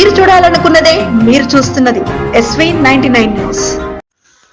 మీరు చూడాలనుకున్నదే మీరు చూస్తున్నది SV ninety nine news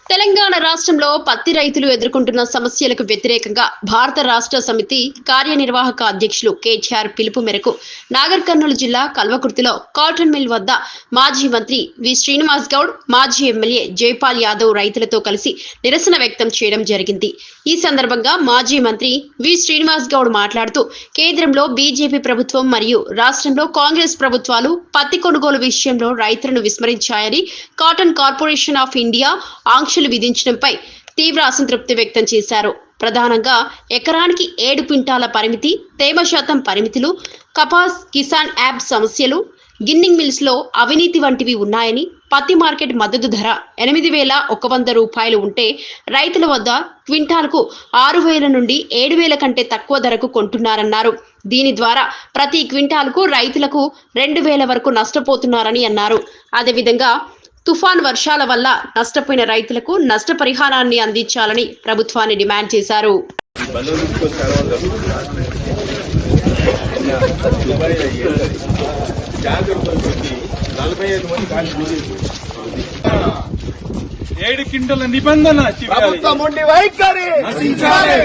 Telangana రాష్ట్రంలో పత్తి రైతులు ఎదుర్కొంటున్న సమస్యలకు వ్యతిరేకంగా భారత రాష్ట్ర సమితి కార్యనిర్వాహక అధ్యక్షులు కేటీఆర్ పిలుపు మేరకు నాగర్ కర్నూలు జిల్లా కల్వకుర్తిలో కాటన్ మిల్ వద్ద మాజీ మంత్రి వి శ్రీనివాస్ గౌడ్ మాజీ ఎమ్మెల్యే జైపాల్ యాదవ్ రైతులతో కలిసి నిరసన వ్యక్తం చేయడం జరిగింది. ఈ సందర్భంగా మాజీ మంత్రి వి శ్రీనివాస్ గౌడ్ మాట్లాడుతూ కేంద్రంలో బీజేపీ ప్రభుత్వం మరియు రాష్ట్రంలో కాంగ్రెస్ ప్రభుత్వాలు పత్తి కొనుగోలు విషయంలో రైతులను విస్మరించాయని కాటన్ కార్పొరేషన్ ఆఫ్ ఇండియా ఆంక్షలు విధించడంపై తీవ్ర అసంతృప్తి వ్యక్తం చేశారు. ప్రధానంగా ఎకరానికి ఏడు క్వింటాల పరిమితి తేమ శాతం పరిమితులు కపాస్ కిసాన్ యాప్ సమస్యలు గిన్నింగ్ మిల్స్లో అవినీతి వంటివి ఉన్నాయని పత్తి మార్కెట్ మద్దతు ధర ఎనిమిది వేల ఒక వంద రూపాయలు ఉంటే రైతుల వద్ద క్వింటాల్కు ఆరు వేల నుండి ఏడు వేల కంటే తక్కువ ధరకు కొంటున్నారన్నారు. దీని ద్వారా ప్రతి క్వింటాల్కు రైతులకు రెండు వేల వరకు నష్టపోతున్నారని అన్నారు. అదేవిధంగా తుఫాన్ వర్షాల వల్ల నష్టపోయిన రైతులకు నష్టపరిహారాన్ని అందించాలని ప్రభుత్వాన్ని డిమాండ్ చేశారు. నలభై ఐదు మంది ఏడు కింటల నిబంధన ప్రభుత్వం ఉండి వైఖరి.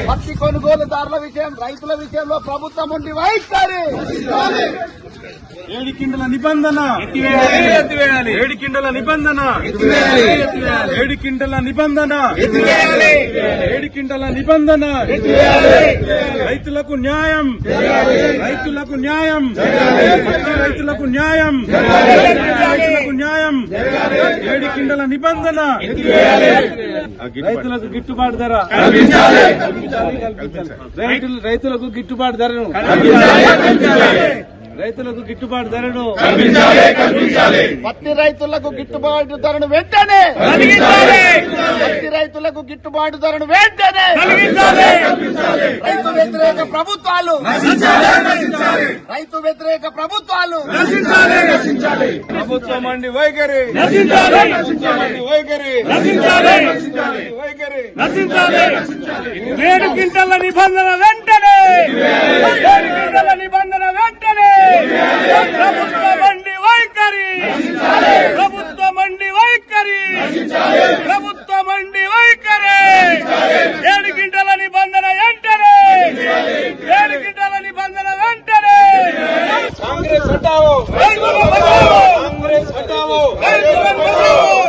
పత్తి కొనుగోలుదారుల విషయం రైతుల విషయంలో ప్రభుత్వం ఉండి వైఖరి. ఏడు కింటల నిబంధన ఏడు కింటల నిబంధన. ఏడు కింటల నిబంధన. ఏడు కింటల నిబంధన. రైతులకు న్యాయం. రైతులకు న్యాయం. రైతులకు న్యాయం. రైతులకు న్యాయం. ఏడు కింటల నిబంధన. రైతులకు గిట్టుబాటు ధర. రైతులు రైతులకు గిట్టుబాటు ధరను. రైతులకు గిట్టుబాటు ధరను పత్తి రైతులకు గిట్టుబాటు ధరను వెంటనే పత్తి రైతులకు గిట్టుబాటు ధరను వెంటనే రైతు వ్యతిరేక ప్రభుత్వాలు రైతు వ్యతిరేక ప్రభుత్వాలు ప్రభుత్వం అండి వైఖరి. వైఖరి. వైఖరి. నిబంధన వెంటనే నిబంధన వెంటనే ప్రభుత్వ మండి వైఖరి. ప్రభుత్వ మండి వైఖరి. ప్రభుత్వ మండి వైఖరి. ఏడు క్వింటల నిబంధన వెంటనే. ఏడు క్వింటల నిబంధన వెంటనే. కాంగ్రెస్ హటావో. కాంగ్రెస్ హటావో.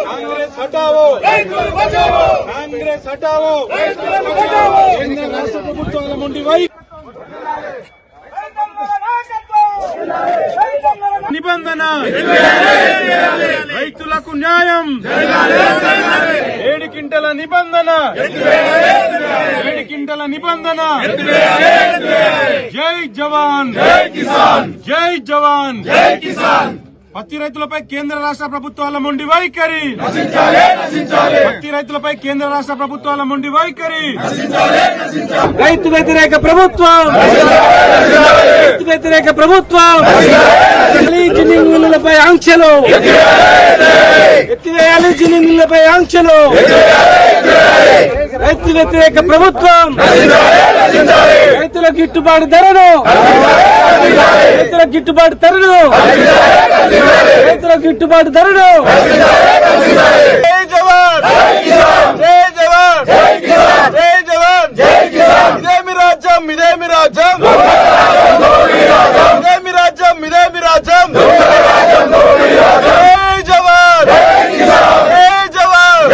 కాంగ్రెస్ హటావో. కాంగ్రెస్ హటావో. కేంద్ర రాష్ట్ర ప్రభుత్వాల నుండి వై నిబంధన రైతులకు న్యాయం ఏడు కింటల నిబంధన! ఏడు కింటల నిబంధన! జై జవాన్! జై కిసాన్! జై జవాన్! జై కిసాన్ పత్తి రైతులపై కేంద్ర రాష్ట్ర ప్రభుత్వాల మొండి వైఖరి. పత్తి రైతులపై కేంద్ర రాష్ట్ర ప్రభుత్వాల మొండి వైఖరి. రైతు వ్యతిరేక ప్రభుత్వం. రైతు వ్యతిరేక ప్రభుత్వం. ఆంక్షలు. ఎత్తివేయాలి మిల్లులపై ఆంక్షలు. రైతు వ్యతిరేక ప్రభుత్వం. రైతుల గిట్టుబాటు ధరను! రైతుల గిట్టుబాటు ధరను! రైతుల గిట్టుబాటు ధరను! జై జవాన్! జై జవాన్! జై జవాన్! ఇదేమి రాజ్యం? ఇదేమి రాజ్యం? ఇదేమి రాజ్యం ఇదేమి రాజ్యం జై జవాన్ జై జవాన్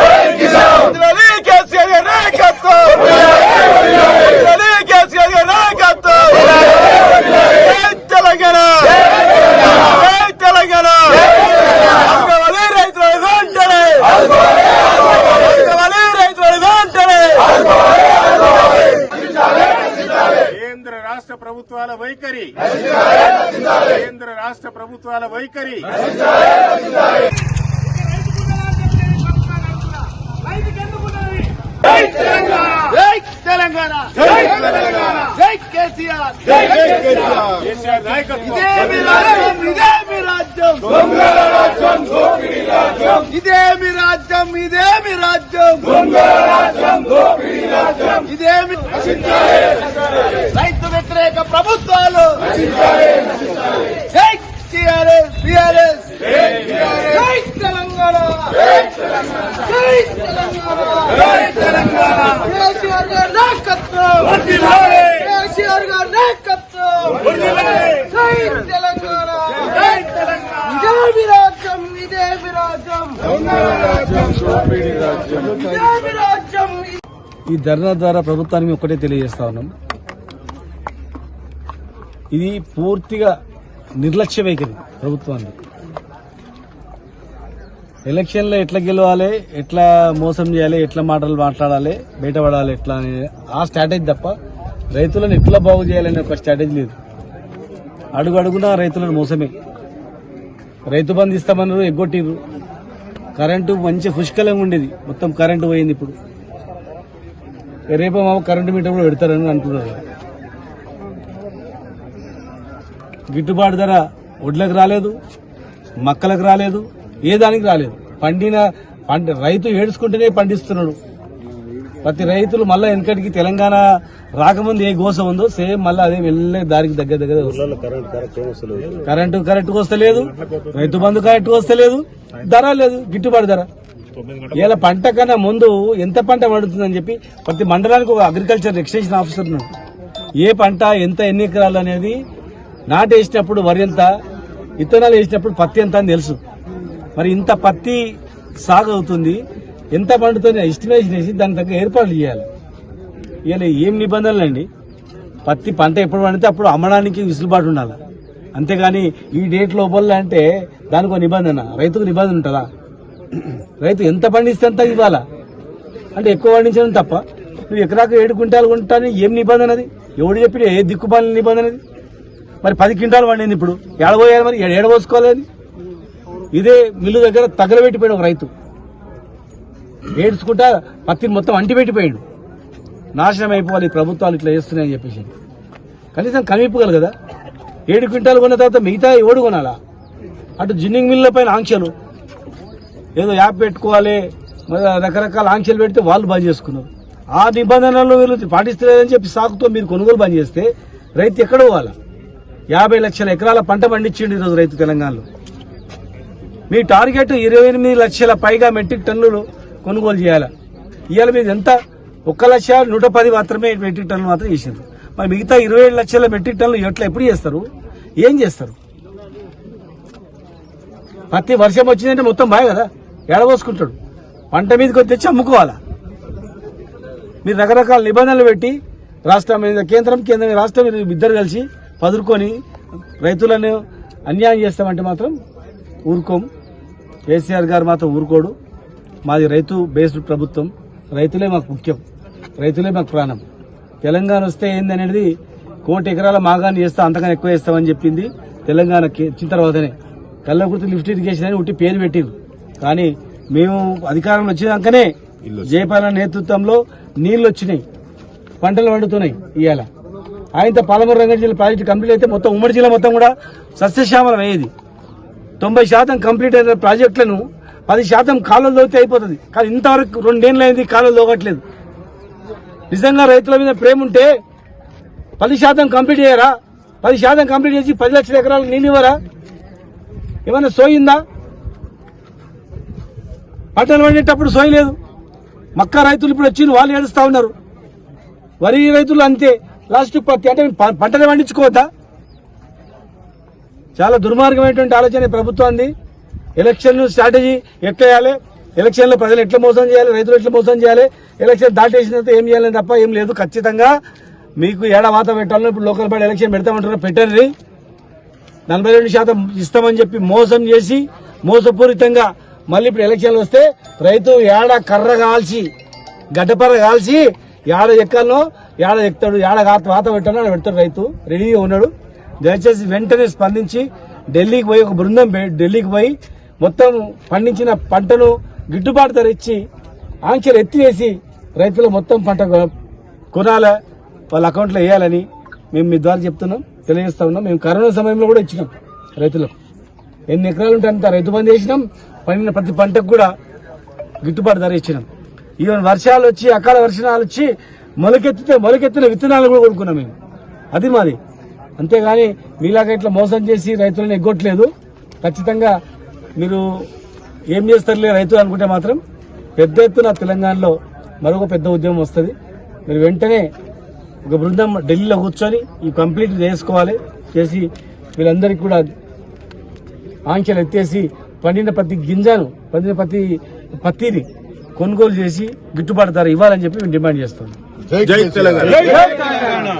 ఇంద్రనీ కేసీఆర్ గారి నాయకత్వం ఇంద్రనీ కేసీఆర్ గారి నాయకత్వం జై తెలంగాణ జై తెలంగాణ ఆగవాలి రైతుల వెంటనే ఆగవాలి రైతుల వెంటనే కేంద్ర రాష్ట్ర ప్రభుత్వాల వైఖరి కేంద్ర రాష్ట్ర ప్రభుత్వాల వైఖరి జై తెలంగాణ జై తెలంగాణ జై కేసీఆర్ కేసీఆర్ నాయకత్వం ఇదేమి రాజ్యం ఇదేమి రాజ్యం ఇదేమి రాజ్యం ఇదేమి రాజ్యం ఇదేమి రైతు వ్యతిరేక ప్రభుత్వాలు జై టిఆర్ఎస్ బిఆర్ఎస్ కేసీఆర్ గారి నాయకత్వం వర్ధిల్లాలి. కేసీఆర్ గారి నాయకత్వం వర్ధిల్లాలి. జై తెలంగాణ జై తెలంగాణ ఇదే విరాజ్యం ఇదే విరాజ్యం ఇదే విరాజ్యం ఈ ధర్నా ద్వారా ప్రభుత్వానికి ఒక్కటే తెలియజేస్తా ఉన్నాం. ఇది పూర్తిగా నిర్లక్ష్య వైఖరి ప్రభుత్వాన్ని ఎలక్షన్లో ఎట్లా గెలవాలి ఎట్లా మోసం చేయాలి ఎట్లా మాటలు మాట్లాడాలి బయటపడాలి ఎట్లా అనే ఆ స్ట్రాటజీ తప్ప రైతులను ఎట్లా బాగు చేయాలనే ఒక స్ట్రాటజీ లేదు. అడుగు అడుగున రైతులను మోసమే. రైతు బంధు ఇస్తామన్నారు ఎగ్గొట్టిర్రు. కరెంటు మంచి పుష్కలంగా ఉండేది. మొత్తం కరెంటు పోయింది ఇప్పుడు. రేపు మామ కరెంటు మీటర్ కూడా పెడతారని అంటున్నారు. గిట్టుబాటు ధర వడ్లకు రాలేదు మక్కలకు రాలేదు ఏ దానికి రాలేదు. పండిన పంట రైతు ఏడుచుకుంటేనే పండిస్తున్నాడు. ప్రతి రైతులు మళ్ళీ వెనకటికి తెలంగాణ రాకముందు ఏ గోస ఉందో సేమ్ మళ్ళీ అదే వెళ్ళే దారికి దగ్గర దగ్గర. కరెంటు కరెక్ట్ వస్తలేదు. రైతు బంధు కరెక్ట్ వస్తలేదు. ధర లేదు గిట్టుబాటు ధర. ఇలా పంట కన్నా ముందు ఎంత పంట పడుతుందని చెప్పి ప్రతి మండలానికి ఒక అగ్రికల్చర్ ఎక్స్టెన్షన్ ఆఫీసర్ ఉన్నాడు ఏ పంట ఎంత ఎన్ని ఎకరాలు అనేది నాటు వేసినప్పుడు వరి ఎంత విత్తనాలు వేసినప్పుడు పత్తి ఎంత అని తెలుసు. మరి ఇంత పత్తి సాగు అవుతుంది. ఎంత పండుతుంది ఎస్టిమేషన్ వేసి దాని తగ్గ ఏర్పాట్లు చేయాలి. ఇవాళ ఏం నిబంధనలు అండి? పత్తి పంట ఎప్పుడు పండితే అప్పుడు అమ్మడానికి విసులుబాటు ఉండాలి. అంతేగాని ఈ డేట్ లోపల అంటే దానికి ఒక నిబంధన రైతుకు నిబంధన ఉంటుందా? రైతు ఎంత పండిస్తే అంత ఇవ్వాలా? అంటే ఎక్కువ పండించడం తప్ప. నువ్వు ఎకరాకు ఏడు క్వింటాలు కొంటాను ఏం నిబంధన అది? ఎవడు చెప్పిన ఏ దిక్కుబాలి నిబంధన అది? మరి పది క్వింటాలు పండింది ఇప్పుడు. ఏడబోయాలి మరి? ఏడబోసుకోవాలి ఇదే మిల్లు దగ్గర తగలబెట్టిపోయాడు ఒక రైతు. ఏడ్చుకుంటా పత్తిని మొత్తం అంటిపెట్టిపోయాడు. నాశనం అయిపోవాలి ఈ ప్రభుత్వాలు ఇట్లా చేస్తున్నాయని చెప్పేసి. కనీసం కనిపింపగలరు కదా? ఏడు క్వింటాలు కొన్న తర్వాత మిగతా ఏడు కొనాలా? అటు జిన్నింగ్ మిల్ల పైన ఆంక్షలు. ఏదో యాప్ పెట్టుకోవాలి రకరకాల ఆంక్షలు పెడితే వాళ్ళు బంద్ చేసుకున్నారు. ఆ నిబంధనలు వీళ్ళు పాటిస్తలేదని చెప్పి సాకుతో మీరు కొనుగోలు బంద్ చేస్తే రైతు ఎక్కడ పోవాలా? యాభై లక్షల ఎకరాల పంట పండించిండు ఈరోజు రైతు తెలంగాణలో. మీ టార్గెట్ ఇరవై ఎనిమిది లక్షల పైగా మెట్రిక్ టన్నులు కొనుగోలు చేయాలి? ఇవాళ మీద ఎంత? ఒక్క లక్ష నూట పది మాత్రమే మెట్రిక్ టన్నులు మాత్రం చేసిండ్రు. మరి మిగతా ఇరవై ఏడు లక్షల మెట్రిక్ టన్నులు ఎట్లా ఎప్పుడు చేస్తారు? ఏం చేస్తారు? పత్తి వర్షం వచ్చిందంటే మొత్తం బాగా కదా? ఎడబోసుకుంటాడు పంట మీదకి వచ్చి తెచ్చి అమ్ముకోవాలా? మీరు రకరకాల నిబంధనలు పెట్టి రాష్ట్రం మీద కేంద్రం కేంద్రం రాష్ట్రం ఇద్దరు కలిసి పదురుకొని రైతులను అన్యాయం చేస్తామంటే మాత్రం ఊరుకోం. కేసీఆర్ గారు మాత్రం ఊరుకోడు. మాది రైతు బేస్డ్ ప్రభుత్వం. రైతులే మాకు ముఖ్యం. రైతులే మాకు ప్రాణం. తెలంగాణ వస్తే ఏందనేది కోటి ఎకరాల మాగాన్ని చేస్తా అంతకన్నా ఎక్కువ చేస్తామని చెప్పింది తెలంగాణకి వచ్చిన తర్వాతనే. కల్లకుర్తి లిఫ్ట్ ఇరిగేషన్ అని ఉట్టి పేరు పెట్టింది కానీ మేము అధికారంలో వచ్చినాకనే జయపాలన నేతృత్వంలో నీళ్ళు వచ్చినాయి. పంటలు పండుతున్నాయి ఇవాళ ఆయనతో పాలమూరు రంగారెడ్డి జిల్లా ప్రాజెక్టు కంప్లీట్ అయితే మొత్తం ఉమ్మడి జిల్లా మొత్తం కూడా సస్యశ్యామలం అయ్యేది. తొంభై శాతం కంప్లీట్ అయిన ప్రాజెక్టులను పది శాతం కాలువలు దోగితే అయిపోతుంది. కానీ ఇంతవరకు రెండేళ్ళు అయింది కాలువలు దోగట్లేదు నిజంగా రైతుల మీద ప్రేమ ఉంటే పది శాతం కంప్లీట్ చేయరా? పది శాతం కంప్లీట్ చేసి పది లక్షల ఎకరాలు నీళ్ళు ఇవ్వరా? ఏమైనా సోయిందా పంటలు పండేటప్పుడు సోయలేదు మక్క రైతులు ఇప్పుడు వచ్చి వాళ్ళు ఏడుస్తూ ఉన్నారు. వరి రైతులు అంతే. లాస్ట్ పత్తి అంటే పంటలు పండించుకోవద్దా? చాలా దుర్మార్గమైనటువంటి ఆలోచన ప్రభుత్వాన్ని ఎలక్షన్ స్ట్రాటజీ ఎట్లా చేయాలి? ఎలక్షన్లో ప్రజలు ఎట్లా మోసం చేయాలి? రైతులు ఎట్లా మోసం చేయాలి? ఎలక్షన్ దాటేసిన తర్వాత ఏం చేయాలని తప్ప ఏం లేదు. ఖచ్చితంగా మీకు ఏడావాత పెట్టాలని ఇప్పుడు లోకల్ బాడీ ఎలక్షన్ పెడతామంటారు పెట్టండి. నలభై రెండు శాతం ఇస్తామని చెప్పి మోసం చేసి మోసపూరితంగా మళ్ళీ ఇప్పుడు ఎలక్షన్లు వస్తే రైతు ఏడ కర్ర కాల్చి గడ్డపర్ర కాల్చి ఏడ ఎక్కాలో ఏడ ఎక్కుతాడు ఏడ వాత పెట్టాలో ఆడ పెడతాడు రైతు. రెడీగా ఉన్నాడు. దయచేసి వెంటనే స్పందించి ఢిల్లీకి పోయి ఒక బృందం పె- ఢిల్లీకి పోయి మొత్తం పండించిన పంటను గిట్టుబాటు ధర ఇచ్చి ఆంక్షలు ఎత్తివేసి రైతులు మొత్తం పంట కొ- కొనాలా వాళ్ళ అకౌంట్లో వేయాలని మేము మీ ద్వారా చెప్తున్నాం తెలియజేస్తా ఉన్నాం. మేము కరోనా సమయంలో కూడా ఇచ్చినాం రైతులకు. ఎన్ని ఎకరాలు ఉంటే అంత రైతు బంద్ చేసినాం పండిన ప్రతి పంటకు కూడా గిట్టుబాటు ధర ఇచ్చినాం. ఈవెన్ వర్షాలు వచ్చి అకాల వర్షాలు వచ్చి మొలకెత్తితే మొలకెత్తిన విత్తనాలు కూడా కొనుక్కున్నాం మేము. అది మాది. అంతేగాని మీలాగా ఇట్లా మోసం చేసి రైతులను ఎగ్గొట్టలేదు. ఖచ్చితంగా మీరు ఏం చేస్తారులే రైతులు అనుకుంటే మాత్రం పెద్ద ఎత్తున తెలంగాణలో మరొక పెద్ద ఉద్యమం వస్తుంది. మీరు వెంటనే ఒక బృందం ఢిల్లీలో కూర్చొని ఈ కంప్లీట్ చేసుకోవాలి. చేసి వీళ్ళందరికీ కూడా ఆంక్షలు ఎత్తేసి పండిన ప్రతి గింజను పండిన ప్రతి పత్తిని కొనుగోలు చేసి గిట్టుబాటు ధర ఇవ్వాలని చెప్పి మేము డిమాండ్ చేస్తాం జై తెలంగాణ.